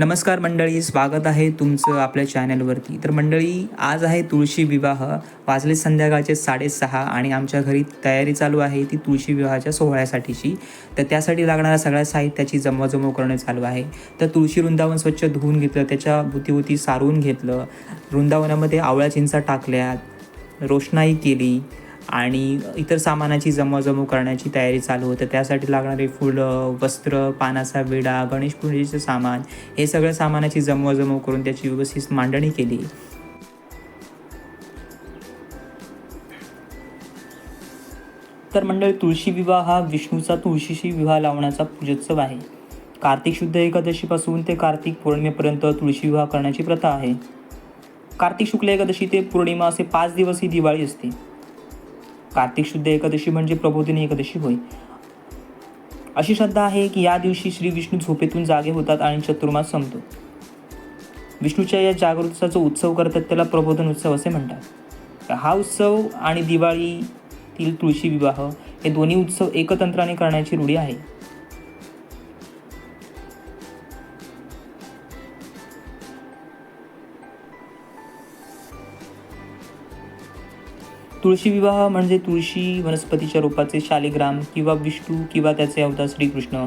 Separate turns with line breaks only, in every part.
नमस्कार मंडळी स्वागत आहे तुमचं आपल्या चॅनलवरती. तर मंडळी आज आहे तुळशी विवाह. वाजले संध्याकाळचे साडेसहा आणि आमच्या घरी तयारी चालू आहे ती तुळशी विवाहाच्या सोहळ्यासाठीची. तर त्यासाठी लागणाऱ्या सगळ्या साहित्याची जमवाजमव करणं चालू आहे. तर तुळशी वृंदावन स्वच्छ धुवून घेतलं त्याच्या भुतीभुती सारवून घेतलं वृंदावनामध्ये आवळ्या चिंचा टाकल्या रोषणाई केली आणि इतर सामानाची जमवाजमव करण्याची तयारी चालू होतं. त्यासाठी लागणारे फुलं वस्त्र पानाचा विडा गणेश पूजेचं सामान हे सगळं सामानाची जमवाजमव करून त्याची व्यवस्थित मांडणी केली. तर मंडळ तुळशी विवाह हा विष्णूचा तुळशीशी विवाह लावण्याचा पूजोत्सव आहे. कार्तिक शुद्ध एकादशीपासून ते कार्तिक पौर्णिमेपर्यंत तुळशी विवाह करण्याची प्रथा आहे. कार्तिक शुक्ल एकादशी ते पौर्णिमा असे पाच दिवस ही दिवाळी असते. कार्तिक शुद्ध एकादशी म्हणजे प्रबोधिनी एकादशी होय. अशी श्रद्धा आहे की या दिवशी श्री विष्णू झोपेतून जागे होतात आणि चतुर्मास संपतो. विष्णूच्या या जागृतीचा जो उत्सव करतात त्याला प्रबोधन उत्सव असे म्हणतात. हा उत्सव आणि दिवाळीतील तुळशी विवाह हे दोन्ही उत्सव एकतंत्राने करण्याची रूढी आहे. तुळशी विवाह म्हणजे तुळशी वनस्पतीच्या रूपाचे शालिग्राम किंवा विष्णू किंवा त्याचे अवतार श्रीकृष्ण.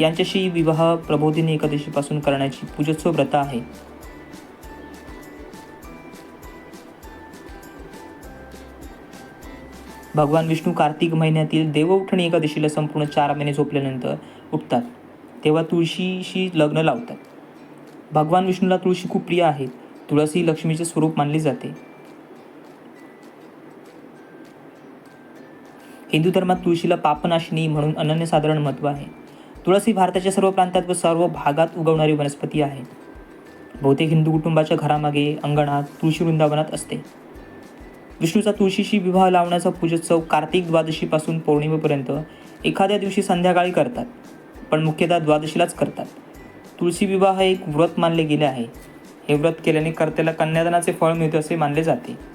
यांच्याशी विवाह प्रबोधिनी एकादशीपासून करण्याची पूजोत्सव प्रथा आहे. भगवान विष्णू कार्तिक महिन्यातील देवउठणी एकादशीला संपूर्ण चार महिने झोपल्यानंतर उठतात. तेव्हा तुळशीशी लग्न लावतात. भगवान विष्णूला तुळशी खूप प्रिय आहे. तुळस ही लक्ष्मीचे स्वरूप मानले जाते. हिंदू धर्मात तुळशीला पापनाशिनी म्हणून अनन्यसाधारण महत्त्व आहे. तुळस ही भारताच्या सर्व प्रांतात व सर्व भागात उगवणारी वनस्पती आहे. बहुतेक हिंदू कुटुंबाच्या घरामागे अंगणात तुळशी वृंदावनात असते. विष्णूचा तुळशीशी विवाह लावण्याचा पूजोत्सव कार्तिक द्वादशीपासून पौर्णिमेपर्यंत एखाद्या दिवशी संध्याकाळी करतात पण मुख्यतः द्वादशीलाच करतात. तुळशी विवाह हे एक व्रत मानले गेले आहे. हे व्रत केल्याने कर्त्याला कन्यादानाचे फळ मिळते असे मानले जाते.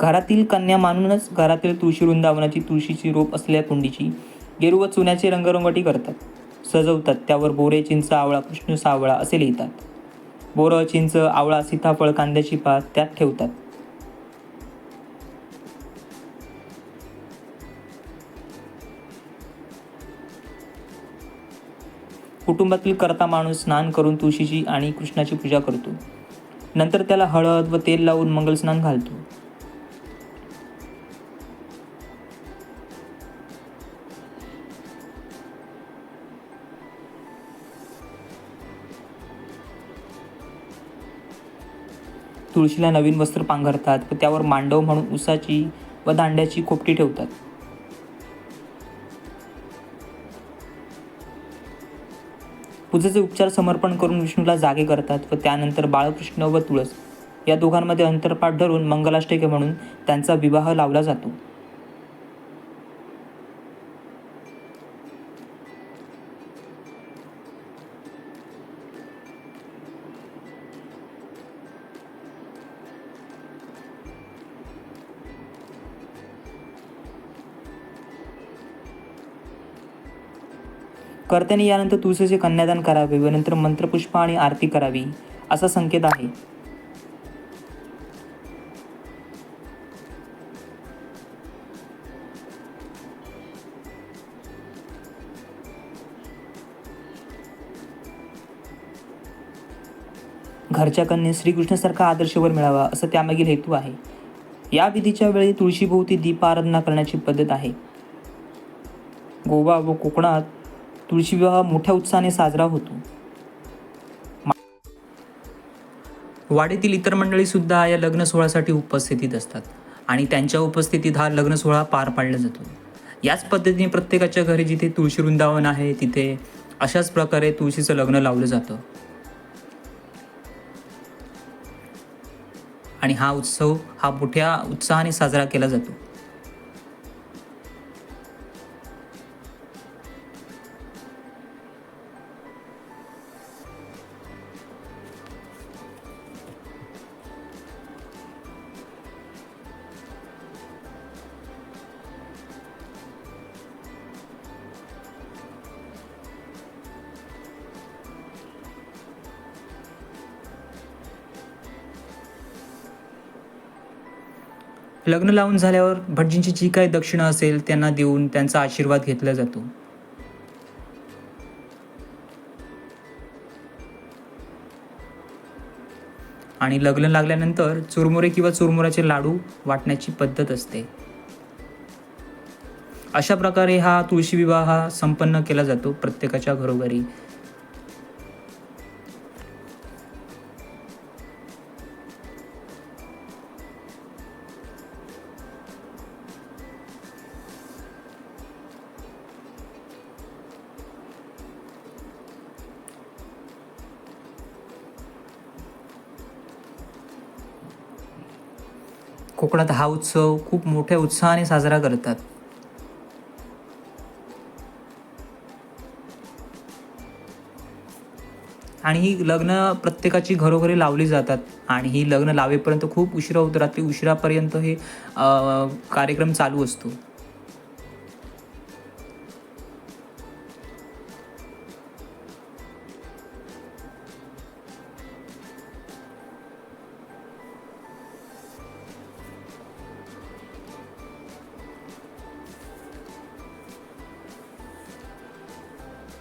घरातील कन्या मानूनच घरातील तुळशी वृंदावनाची तुळशीची रोप असलेल्या कुंडीची गेरू व चुन्याचे रंगरंगोटी करतात. सजवतात. त्यावर बोरे चिंच आवळा कृष्ण सावळा असे लिहितात. बोरं चिंच आवळा सीताफळ कांद्याची पात त्यात ठेवतात. कुटुंबातील करता माणूस स्नान करून तुळशीची आणि कृष्णाची पूजा करतो. नंतर त्याला हळद व तेल लावून मंगलस्नान घालतो. तुळशीला नवीन वस्त्र पांघरतात व त्यावर मांडव म्हणून उसाची व दांड्याची खोपटी ठेवतात. पूजेचे उपचार समर्पण करून विष्णूला जागे करतात व त्यानंतर बाळकृष्ण व तुळस या दोघांमध्ये अंतरपाठ धरून मंगलाष्टके म्हणून त्यांचा विवाह लावला जातो. कर्त्याने यानंतर तुळशीचे कन्यादान करावे व नंतर मंत्रपुष्प आणि आरती करावी असा संकेत आहे. घरच्या कन्या श्रीकृष्णासारखा आदर्शवर मिळावा असं त्यामागील हेतू आहे. या विधीच्या वेळी तुळशीभोवती दीपाराधना करण्याची पद्धत आहे. गोवा व कोकणात तुळशी विवाह मोठ्या उत्साहाने साजरा होतो. वाडीतील इतर मंडळी सुद्धा या लग्न सोहळ्यासाठी उपस्थितीत असतात आणि त्यांच्या उपस्थितीत हा लग्न सोहळा पार पाडला जातो. याच पद्धतीने प्रत्येकाच्या घरी जिथे तुळशी वृंदावन आहे तिथे अशाच प्रकारे तुळशीचं लग्न लावलं जातं. आणि हा उत्सव हा मोठ्या उत्साहाने साजरा केला जातो. लग्न लावून झाल्यावर भटजींची जी काही दक्षिणा असेल त्यांना देऊन त्यांचा आशीर्वाद घेतला जातो. आणि लग्न लागल्यानंतर चुरमुरे किंवा चुरमुऱ्याचे लाडू वाटण्याची पद्धत असते. अशा प्रकारे हा तुळशी विवाह हा संपन्न केला जातो प्रत्येकाच्या घरोघरी. कोकणात हा उत्सव खूप मोठ्या उत्साहाने साजरा करतात. आणि ही लग्न प्रत्येकाची घरोघरी लावली जातात आणि ही लग्न लावेपर्यंत खूप उशिरा होतो. रात्री उशिरापर्यंत हे कार्यक्रम चालू असतो.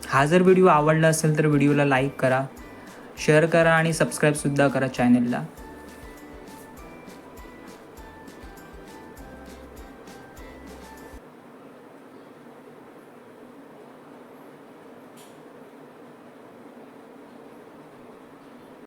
हा जर व्हिडिओ आवडला असेल तर व्हिडिओला लाईक करा शेअर करा आणि सबस्क्राईबसुद्धा करा चॅनलला